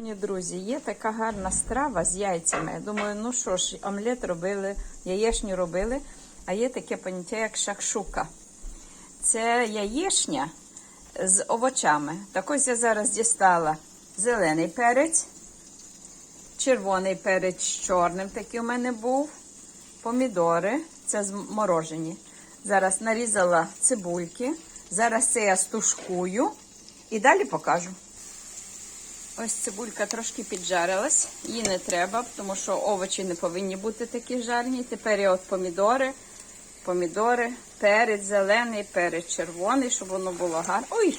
Друзі, є така гарна страва з яйцями. Я думаю, ну що ж, омлет робили, яєшню робили, а є таке поняття, як шакшука. Це яєшня з овочами. Так ось я зараз дістала зелений перець, червоний перець з чорним, такий у мене був, помідори, це зморожені. Зараз нарізала цибульки. Зараз це я стушкую і далі покажу. Ось цибулька трошки піджарилась, її не треба, тому що овочі не повинні бути такі жарні. Тепер я от помідори, помідори, перець зелений, перець червоний, щоб воно було гарно. Ой!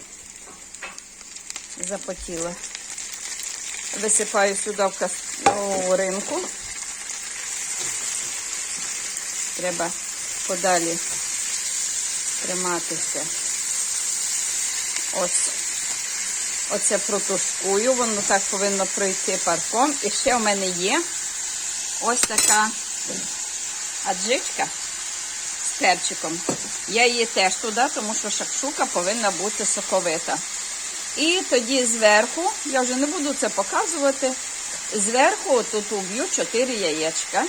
Запотіло. Висипаю сюди в ринку. Треба подалі триматися. Ось. Оце протушкую, воно так повинно пройти парком. І ще в мене є ось така аджичка з перчиком. Я її теж туди, тому що шакшука повинна бути соковита. І тоді зверху, я вже не буду це показувати, зверху тут уб'ю 4 яєчка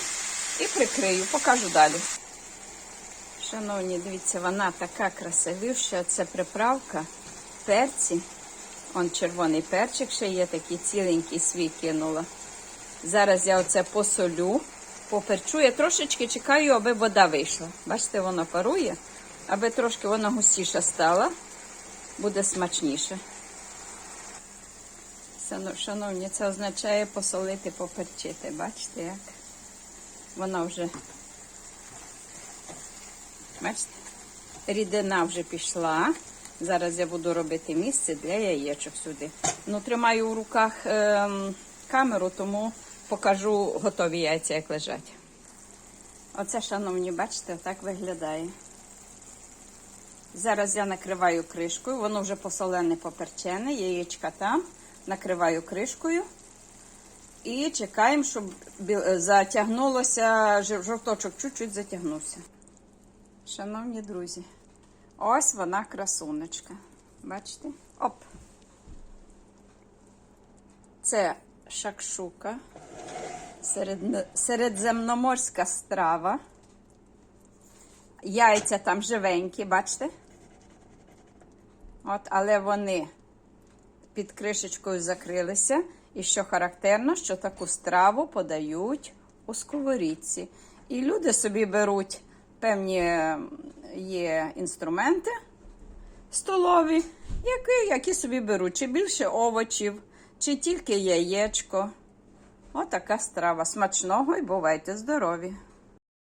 і прикрию, покажу далі. Шановні, дивіться, вона така красивіша, це приправка, перці. Он червоний перчик ще є такий ціленький свій кинула. Зараз я оце посолю, поперчу. Я трошечки чекаю, аби вода вийшла. Бачите, вона парує, аби трошки вона густіша стала, буде смачніше. Шановні, це означає посолити, поперчити. Бачите, як? Вона вже, бачите, рідина вже пішла. Зараз я буду робити місце для яєчок сюди. Ну, тримаю в руках ем, камеру, тому покажу готові яйця, як лежать. Оце, шановні, бачите, так виглядає. Зараз я накриваю кришкою, воно вже посолене, поперчене, яєчка там. Накриваю кришкою і чекаємо, щоб затягнулося, жовточок чуть-чуть затягнувся. Шановні друзі. Ось вона красунечка. Бачите? Оп. Це шакшука. Серед... Середземноморська страва. Яйця там живенькі, бачите? От, але вони під кришечкою закрилися. І що характерно, що таку страву подають у сковорідці. І люди собі беруть певні є інструменти столові, які, які собі беруть, чи більше овочів, чи тільки яєчко. Отака страва. Смачного і бувайте здорові!